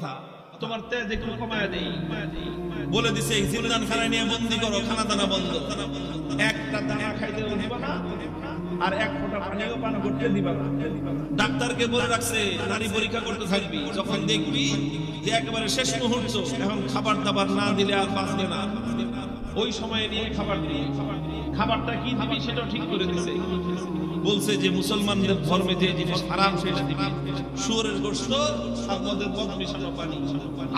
কথা। তোমার তেজ একটু কমায় দেই। বলে দিছে জিন্দান খানায় নিয়ে বন্দি করো খানা দানা বন্ধ। একটা দানা খাইতে দিবা না আর এক ফোঁটা পানিও পান করতে দিবা না। ডাক্তারকে বলে রাখছে নারী পরীক্ষা করতে থাকবি যখন দেখবি যে একেবারে শেষ মুহূর্ত এখন খাবার দাবার না দিলে আর বাঁচবে না। ওই সময়ে নিয়ে খাবার দিয়ে খাবারটা কি দিবি সেটাও ঠিক করে দিছে বলছে যে মুসলমানদের ধর্মে যে জিনিস হারাম সেটা দিবি। শুয়োরের গোশত আর মদের মদ মিশানো পানি।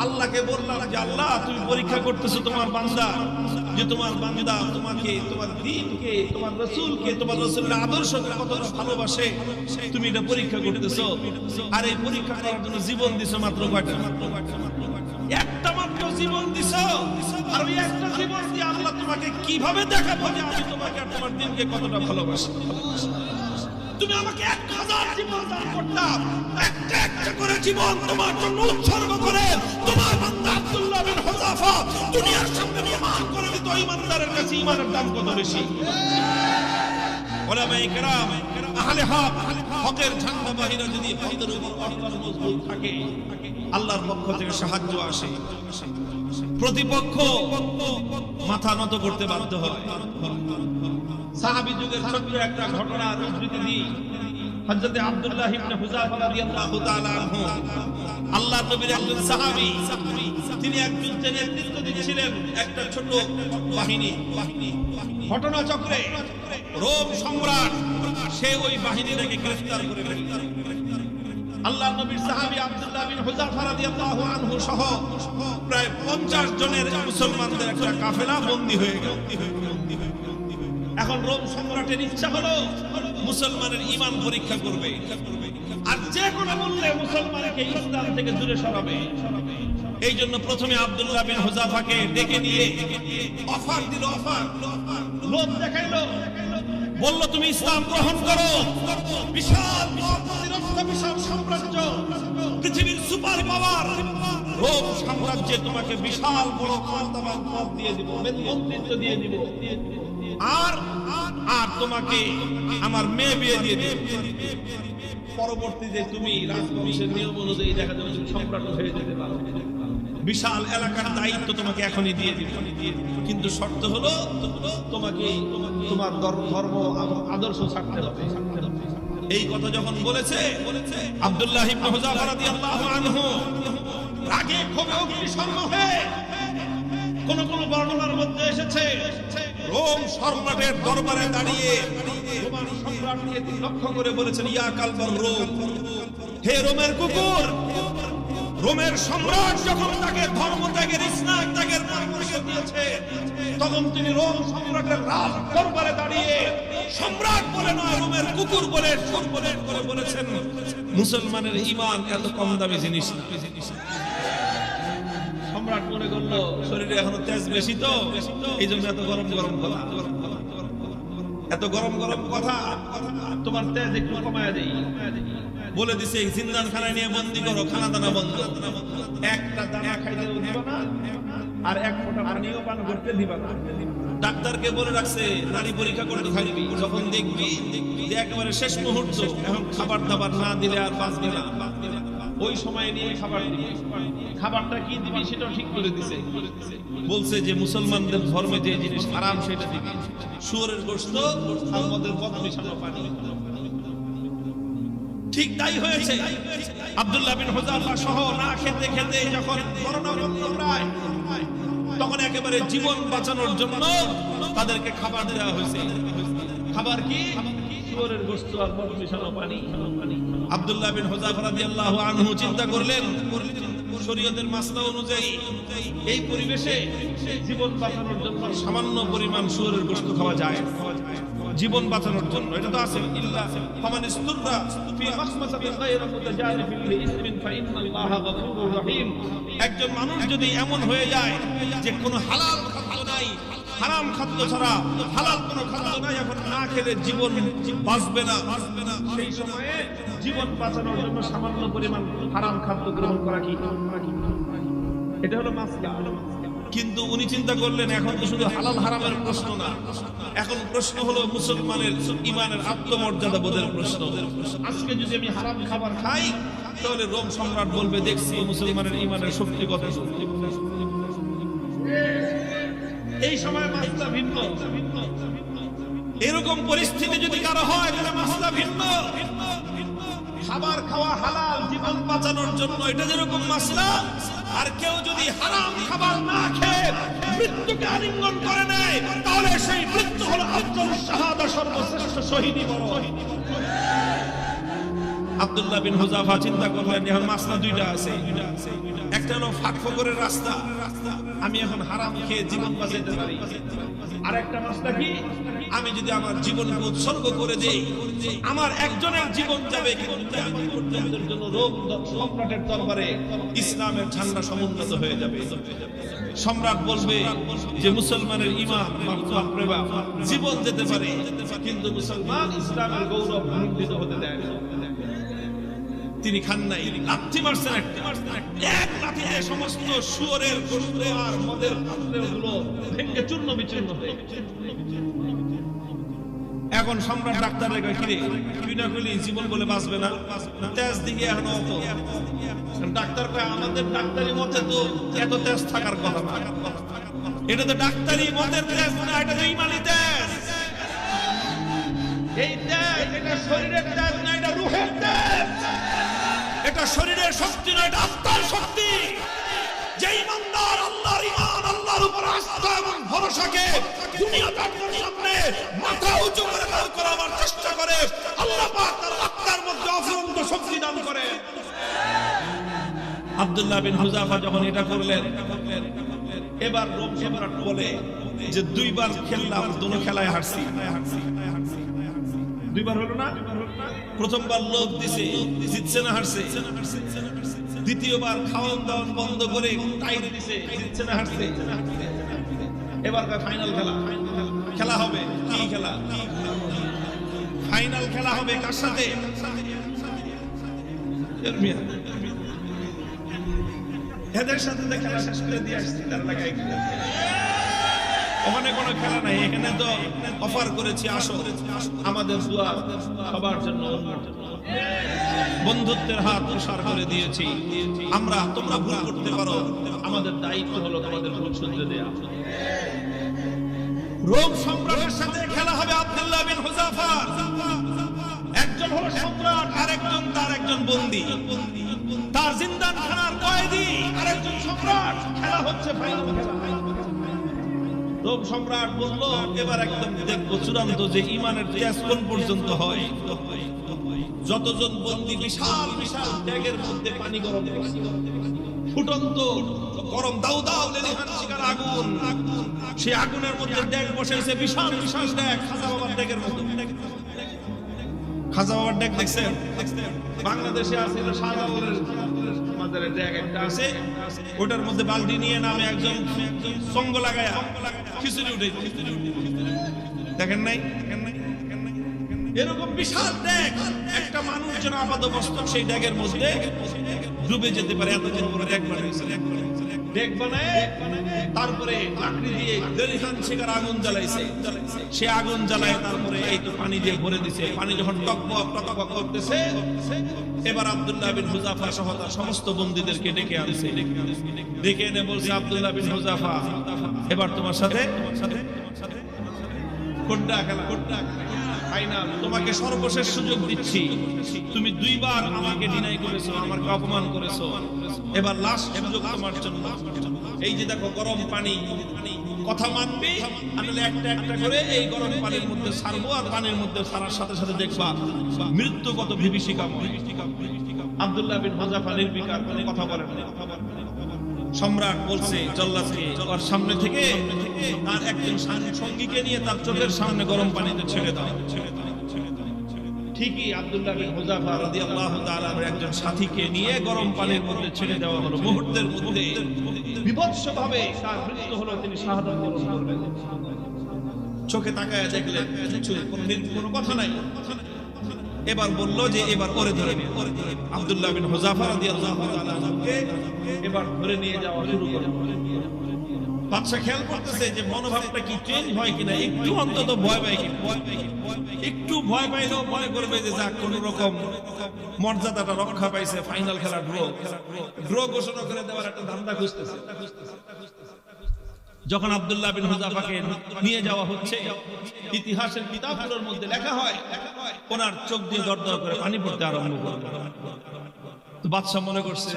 আল্লাহকে বললাম যে আল্লাহ, তুমি পরীক্ষা করতেছো তোমার বান্দা, যে তোমার বান্দা তোমাকে, তোমার দিনকে, তোমার রসুলকে, তোমার রসুলের আদর্শকে কতটা ভালোবাসে। তুমি এটা পরীক্ষা করতেছো। আর এই পরীক্ষা করার জন্য জীবন দিছো মাত্র কয়টা? একটা মাত্র জীবন দিছ, আর ওই একটা জীবন দিয়ে আল্লাহ তোমাকে কীভাবে দেখাবো যে আমি তোমাকে তোমার দিনকে কতটা ভালোবাসি? তুমি আমাকে এক হাজার জীবন দান করতাম একটা একটা করে জীবন তোমার জন্য উৎসর্গ করে, তোমার বান্দা আব্দুল্লাহ বিন হুযাফা, দুনিয়ার সামনে প্রমাণ করে দিত ইমানদারের কাছে ইমানের দাম কত বেশি? ওলামায়ে কেরাম আহলে হক, হকের ঝান্ডা বাহিরা যদি হকের উপর অটল মজবুত থাকে, আল্লাহর পক্ষ থেকে সাহায্য আসে। প্রতিপক্ষ মাথা নত করতে বাধ্য হয়। যুগের ছোট্ট একটা ঘটনার উদ্ধৃতি দিই আব্দুল্লাহ ইবনে রাদিয়াল্লাহু তাআলা আনহু। আল্লাহর নবীর একজন সাহাবী, তিনি এক যুদ্ধে নেতৃত্ব দিচ্ছিলেন একটা ছোট বাহিনী। ঘটনা চক্রে রোম সম্রাট সে ওই গ্রেফতার করে আল্লাহ নবীর আব্দুল্লাহ বিন হুযাফা রাদিয়াল্লাহু আনহু সহ প্রায় 50 জনের মুসলমানদের একটা কাফেলা বন্দী হয়ে গেল। এখন রোম সম্রাটের ইচ্ছা হলো মুসলমানের ঈমান পরীক্ষা করবে। আর যে কোনো মূল্যে মুসলমানকে ইসলাম থেকে দূরে সরাবে। এই জন্য প্রথমে আব্দুল্লাহ বিন হুযাফাকে ডেকে নিয়ে অফার দিল, অফার। লোভ দেখাইলো। বলল, তুমি ইসলাম গ্রহণ করো। বিশাল বিশাল সাম্রাজ্য। পৃথিবীর সুপার পাওয়ার। রোম সাম্রাজ্যে তোমাকে বিশাল বড় ক্ষমতাবান পদ দিয়ে দিব মন্ত্রিত্ব দিয়ে দিব। আর আর তোমাকে আমার মেয়ে বিয়ে দিয়ে দিব। পরবর্তীতে তুমি রাজবংশের নিয়ম অনুযায়ী দেখা যাবে সম্রাট হয়ে যেতে পারো। বিশাল এলাকার দায়িত্ব তোমাকে এখনই দিয়ে দিব। কিন্তু শর্ত হলো, তোমাকে তোমার ধর্ম আদর্শ ছাড়তে হবে। এই কথা যখন বলেছে, আব্দুল্লাহ ইবনে হুযাফা রাদিয়াল্লাহু আনহু, রাগে ক্ষোভে অগ্নিশর্ম হয়ে কোন কোন বর্ণনার মধ্যে এসেছে, রোম সম্রাটের দরবারে দাঁড়িয়ে রোমান সম্রাটকে লক্ষ্য করে বলেছেন, ইয়া কালবার রোম, হে রোমের কুকুর রোমের সম্রাট যখন তাকে ধর্ম ত্যাগের ইসলাম ত্যাগের পরামর্শ দিয়েছে, তখন তিনি রোম সম্রাটের রাজ দরবারে দাঁড়িয়ে সম্রাট বলে নয়, রোমের কুকুর বলে, সুর বলে, করে বলেছেন, মুসলমানের ঈমান এত কম দামি জিনিস সম্রাট মনে করল, শরীরে এখনও তেজ বেশি তো এই জন্য এত গরম গরম কথা। এত গরম গরম কথা, তোমার তেজ একটু কমায় দেই। বলে দিছে এই জিন্দান খানায় নিয়ে বন্দি করো খানা দানা বন্ধ। একটা দানা খাইতে দিবা না আর এক ফোঁটা পানিও পান করতে দিবা না। ডাক্তারকে বলে রাখছে নারী পরীক্ষা করতে থাকবি যখন দেখবি যে একেবারে শেষ মুহূর্ত এখন খাবার দাবার না দিলে আর বাঁচবে না। ওই সময় নিয়ে খাবার দিবি। খাবারটা কি দিবি সেটাও ঠিক করে দিছে। বলছে যে মুসলমানদের ধর্মে যে জিনিস হারাম সেটা দিবি। শুয়োরের গোশত আর মদের মদ মিশানো পানি। ঠিক তাই হয়েছে। আব্দুল্লাহ বিন হুযাফা সহ না খেতে খেতে যখন করোনা প্রায় তখন একেবারে জীবন বাঁচানোর জন্য তাদেরকে খাবার দেওয়া হয়েছে। খাবার কি? শুয়োরের গোশত আর মদ মিশানো পানি। আব্দুল্লাহ বিন হুযাফা রাদিয়াল্লাহু আনহু চিন্তা করলেন শরীয়তের মাসলা অনুযায়ী এই পরিবেশে জীবন বাঁচানোর জন্য সামান্য পরিমাণ শুয়োরের গোশত খাওয়া যায়। জীবন বাঁচানোর জন্য। এটা তো আছে। ইল্লা ফামান ইস্তুররা ফি মাখমাসাতিন গায়রা ফাইন্নাল্লাহা গফুরুর রহিম। একজন মানুষ যদি এমন হয়ে যায় যে কোনো হালাল খাদ্য নাই, হারাম খাদ্য ছাড়া হালাল কোনো খাদ্য নাই, এখন না খেলে জীবন বাঁচবে না বাঁচবে না। সেই সময়ে জীবন বাঁচানোর জন্য সামান্য পরিমাণ হারাম খাদ্য গ্রহণ করা কি? এটা হলো মাসলা। কিন্তু উনি চিন্তা করলেন, এখন তো শুধু হালাল হারামের প্রশ্ন না। এখন প্রশ্ন হলো মুসলমানের ইমানের আত্মমর্যাদা বোধের প্রশ্ন। আজকে যদি আমি হারাম খাবার খাই, তাহলে রোম সম্রাট বলবে, দেখছি মুসলমানের ইমানের শক্তি কত। এই সময় মাসলা ভিন্ন। এরকম পরিস্থিতি যদি কারও হয়, তাহলে মাসলা ভিন্ন। খাবার খাওয়া হালাল, জীবন বাঁচানোর জন্য এটা যেরকম মাসলা, আর কেউ যদি হারাম খাবার না খেয়ে মৃত্যুকে আলিঙ্গন করে নেয়, তাহলে সেই মৃত্যু হলো আব্দুল শাহাদা সর্বশ্রেষ্ঠ শহীদ আব্দুল্লাহ বিন হুজাফা চিন্তা করলেন এখন মাসলা দুইটা আছে। একটা হলো ফাঁক ফকরের রাস্তা। আমি এখন হারাম খেয়ে জীবন বাঁচাইতে পারি। আর একটা মাসলা কি? আমি যদি আমার জীবনকে উৎসর্গ করে দেই আমার একজনের জীবন যাবে সম্রাটের দরবারে ইসলামের ঝান্ডা সমুন্নত হয়ে যাবে। সম্রাট বলবে যে মুসলমানের বাপ, জীবন যেতে পারে কিন্তু মুসলমান ইসলামের গৌরব ভূমিষ্ঠিত হতে দেয় না। তিনি খান নাই। লাথি মারছেন এক লাথিতে সমস্ত শুয়োরের গোস্ত আর মদের পাত্রগুলো ভেঙে চূর্ণ বিচূর্ণ হয়ে এখন সম্রাট ডাক্তারের কয়, কিরে তুই না জীবন বলে বাঁচবে না? তেজ দিকে এখন অত? ডাক্তার কয়, আমাদের ডাক্তারি মতে তো এত তেজ থাকার কথা না। এটা তো ডাক্তারি মতের তেজ না, এটা তো ইমানি তেজ। এই তেজ, এটা শরীরের তেজ না, এটা রুহের তেজ। এটা শরীরের শক্তি না এটা আত্মার শক্তি। যে ইমানদার আল্লাহর ইমান আল্লাহর উপর আস্থা এবং ভরসাকে দুনিয়া দুনিয়াটার সামনে মাথা উঁচু করে দাঁড় করাবার চেষ্টা করে, আল্লাহ পাক তার আত্মার মধ্যে অফুরন্ত শক্তি দান করে। আব্দুল্লাহ বিন হুজাফা যখন এটা করলেন, এবার রোম সম্রাট বলে যে, দুইবার খেললাম দুনো খেলায় হারছি। দুইবার হলো না? প্রথমবার লোক দিছে, জিতছে না, হারছে। দ্বিতীয়বার খাওয়ান দাওয়ান বন্ধ করে টাইট দিছে, জিতছে না, হারছে। এবার ফাইনাল খেলা। খেলা হবে? কি খেলা? ফাইনাল খেলা হবে কার সাথে? এদের সাথে খেলা শেষ করে দিয়ে আসছি, তার লাগাই ওখানে কোনো খেলা নাই, এখানে তো অফার করেছি, আসো। আমাদের দোয়া সবার জন্য। বন্ধুত্বের হাত প্রসার করে দিয়েছি। আমরা, তোমরা ভুল করতে পারো। আমাদের দায়িত্ব হলো তোমাদের ভুল শুনতে দেয়া। রোম সম্রাটের সাথে খেলা হবে আব্দুল্লাহ বিন হুজাফা। একজন হলো সম্রাট আর একজন তার একজন বন্দী। তার জিন্দান খানার কয়েদি আর একজন সম্রাট। খেলা হচ্ছে ফাইনাল খেলা। সম্রাট বলল, এবার একদম দেখব চূড়ান্ত যে ইমানের কোন পর্যন্ত হয়। যতজন বিশাল বিশাল মধ্যে পানি গরম ফুটন্ত গরম দাউ দাউ শিকার আগুন। সে আগুনের মধ্যে ড্যাগ বসাইছে বিশাল বিশাল ড্যাগ। খাজা বাবার ড্যাগের খাজা বাবার ড্যাগ দেখছেন? বাংলাদেশে আছে শাহজালালের ড্যাগ একটা আছে। ওটার মধ্যে বালতি নিয়ে নামে একজন সঙ্গ লাগায়া। খিচুড়ি উঠে দেখেন নাই? দেখেন নাই? এরকম বিশাল ড্যাগ একটা মানুষ যেন আপাত সেই ড্যাগের মধ্যে ডুবে যেতে পারে এতদিন পরে ড্যাগ বানাইছে পানি দিয়ে ভরে দিছে। পানি এবার আব্দুল্লাহ সহ সমস্ত বন্দীদেরকে ডেকে আনছে। ডেকে এনে বলছে, আব্দুল্লাহ বিন হুজাফা, এবার তোমার সাথে তোমাকে সর্বশেষ সুযোগ দিচ্ছি। তুমি দুইবার আমাকে ডিনাই করেছ আমাকে অপমান করেছ। এবার লাস্ট সুযোগ তোমার জন্য। এই যে দেখো, গরম পানি। কথা একটা করে এই গরম পানির মধ্যে ছাড়ার সাথে সাথে মৃত্যু কত বিভীষিকাময়। আব্দুল্লাহ বিন হজাফা নির্বিকার, কোনো কথা বলেন না। সম্রাট বলছে, জল্লাদকে ওর সামনে থেকে তার একজন সঙ্গীকে নিয়ে তার চোখের সামনে গরম পানিতে ছেড়ে দাও। ঠিকই আব্দুল্লাহ বিন হুজাফা রাদিয়াল্লাহু তাআলার একজন সাথীকে নিয়ে গরম পানির মধ্যে ছেড়ে দেওয়া হলো। মুহূর্তের মধ্যে বিভৎসভাবে তার মৃত্যু হলো, তিনি শাহাদাত বরণ করলেন। চোখে তাকায় দেখলেন, কিছু কোনো কথা নাই। এবার বলল যে এবার ওরে ধরে নিয়ে। আব্দুল্লাহ বিন হুজাফা রাদিয়াল্লাহু তাআলা আনহুকে এবার ধরে নিয়ে যাওয়া শুরু করল। বাদশা খেয়াল করতেছে যে মনোভাবটা কি চেঞ্জ হয় কিনা, একটু অন্তত ভয় পায় কিনা। একটু ভয় পাইলেও মনে করবে যে যাক কোন রকম মর্যাদাটা রক্ষা পাইছে ফাইনাল খেলা ড্র ড্র ঘোষণা করে দেওয়ার একটা ধান্দা খুঁজতেছে। যখন আবদুল্লাহ বিন হুজাফাকে নিয়ে যাওয়া হচ্ছে, ইতিহাসের কিতাবগুলোর মধ্যে লেখা হয়, ওনার চোখ দিয়ে দরদর করে পানি পড়তে আরম্ভ করবে তো বাদশাহ মনে করছে